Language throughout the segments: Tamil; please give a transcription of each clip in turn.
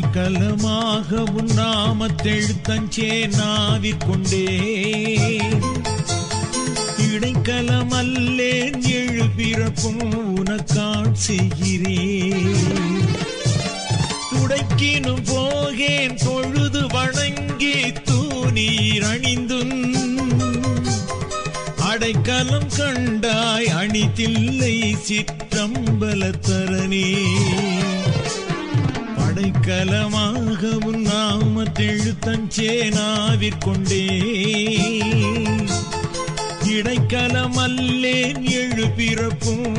அடைக்கலமாக உன் நாமத்தெழுத்தஞ்சே நாவிக்கொண்டே இடைக்கலம் அல்லேன் எழு பிறப்பும் உனக்காட் செய்கிறேன் துடைக்கினும் போகேன் பொழுது வணங்கி தூணீர் அணிந்தும். அடைக்கலம் கண்டாய் அணிதில்லை தரணே படைக்கலமாக உன் நாமத்தெழுத்தஞ்சே நாவிற்கொண்டே இடைக்கலம் அல்லேன் எழு பிறப்பும்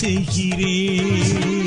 செய்கிறேன்.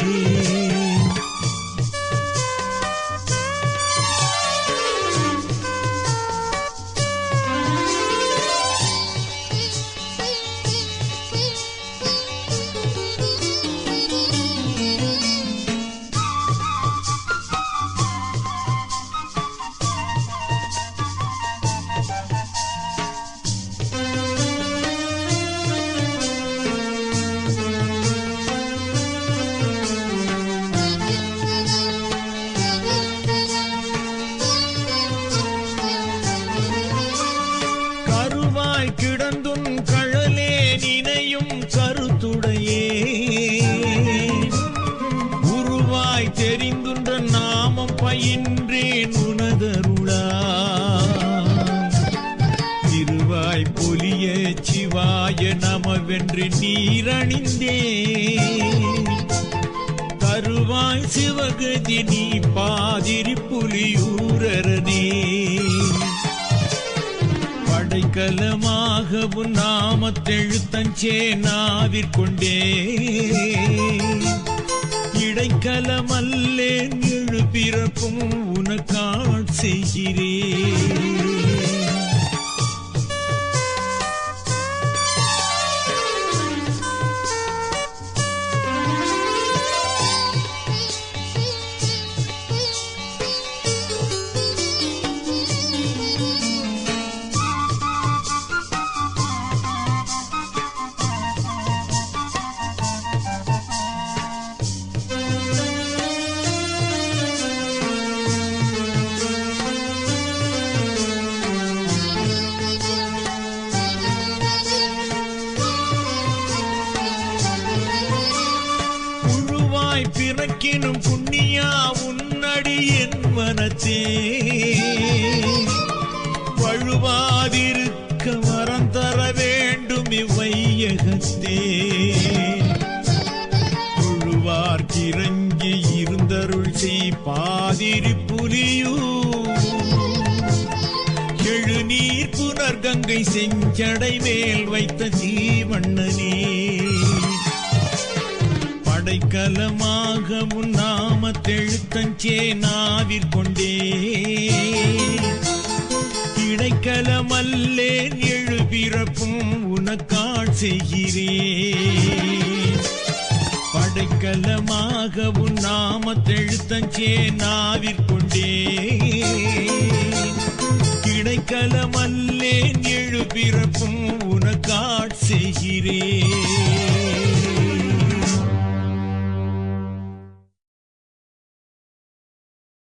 நாமம் பயின்றேன் உனதருளா. திருவாய் பொலிய சிவாய நமவென்று நீரணிந்தே. தருவாய் சிவகதி நீ பாதிரி புலியூரனே படைக்கலமாகவும் நாமத்தெழுத்தஞ்சே நாவிற்கொண்டே இடைக்கலமல்லேன் எழு பிறப்பும் புழுவாய் பிறக்கினும் புண்ணியா உன்னடி என் மனத்தே வழுவாதிருக்க வரம் தர வேண்டும் இவ்வையகத்தே. புழுவார் கிறங்கி இருந்தருள் செய் பாதிரி புலியூ எழுநீர் புனர்கங்கை செஞ்சடை மேல் வைத்த ஜீவண்ணனே. அடைக்கலமாக உன் நாமத்தெழுத்தஞ்சே நாவிற்கொண்டே இடைக்கலமல்லேன் எழுபிறப்பும் உனக்காள் உனக்காட் செய்கிறேன் படைக்கலமாக உன் நாமத்தெழுத்தஞ்சே நாவிற்கொண்டே இடைக்கலமல்லேன் எழுபிறப்பும் உனக்காள் செய்கிறேன்